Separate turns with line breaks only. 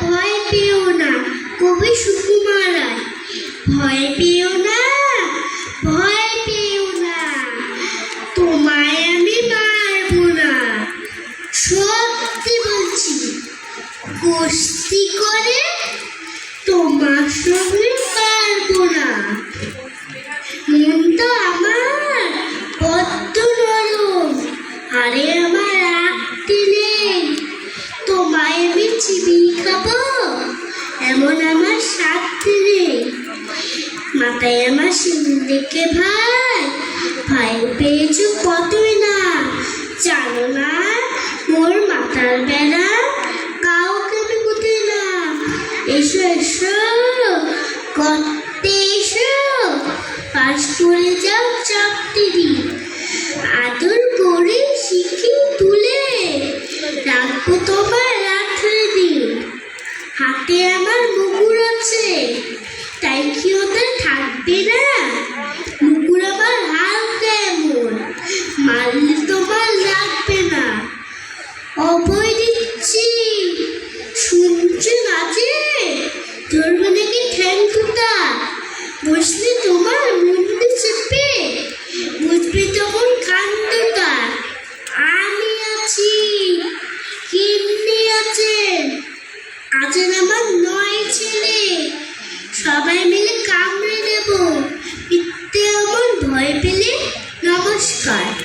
ভয় পেও না, কবি সুকুমার রায় ভয় পেও না, ভয় পেও না, তোমায় আমি মারবো না। সত্যি বলছি, কুস্তি করে তোমার সঙ্গে পারব না। মনটা আমার বড্ড নরম, আরে এমন আমার সাথে মাথায় আমার সিঁদুর দেখে ভাই ভাই পেয়েছ কতই না? জানো না, মোর মাথার বেলা কাউকে আমি কোথায় না। এসো এসো করতে হাতে আমার মুকুর আছে। তাই কি ওতে থাকবে না। মুকুর আমার হালকা এমন মারলে তোমার লাগবে না। অভয় দিচ্ছি। শুনছো নাচে ধরবে নাকি ঠ্যাং বসলে namaskar.